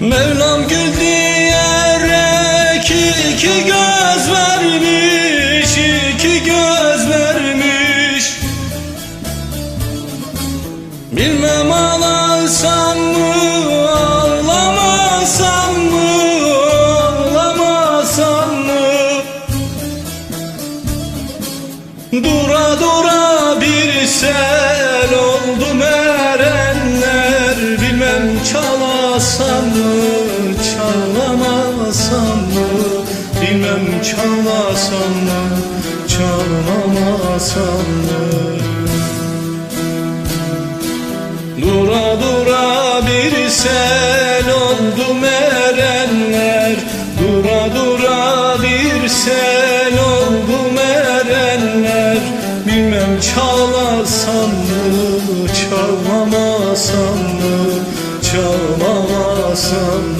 Mevlam gül diyerek iki göz Bilmem çalasam mı, çalamasam mı Dura dura bir sel oldu erenler. Dura dura bir sel oldu erenler. Bilmem çalasam mı, çalamasam mı Çalamasam mı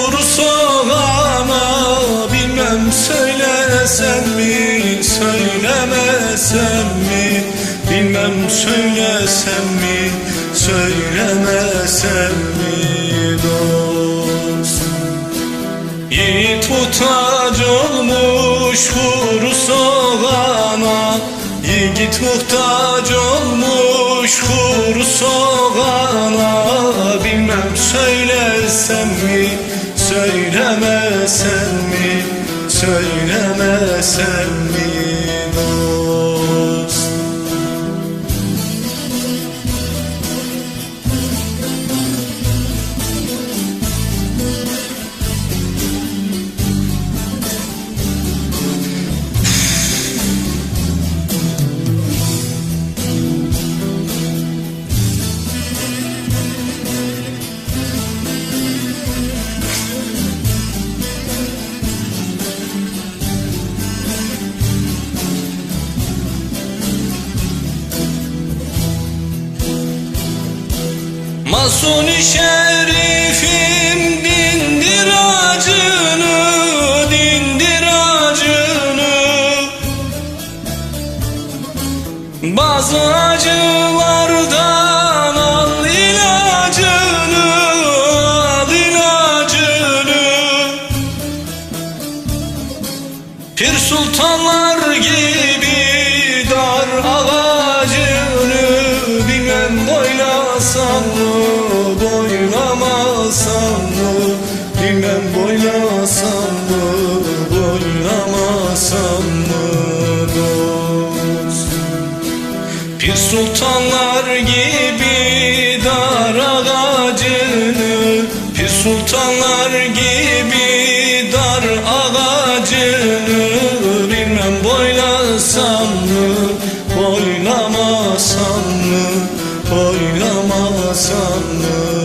söylemesem mi? Bilmem söylesem mi? Söylemesem mi dost? Yiğit muhtaç olmuş kuru soğana Yiğit muhtaç olmuş kuru soğana Bilmem söylesem mi? Söylemesem mi? Söylemesem mi Masuni şerifim dindir acını, dindir acını. Bazı acılardan al ilacını, al ilacını. Pir sultanlar gibi dar ağacını Bilmem boylasam mı, boylamasam mı? Bilmem boylasam mı, boylamasam mı? Dost. Pir sultanlar gibi dar ağacını Pir sultanlar gibi dar ağacını Bilmem boylasam mı, boylamasam mı? Boylamasam mı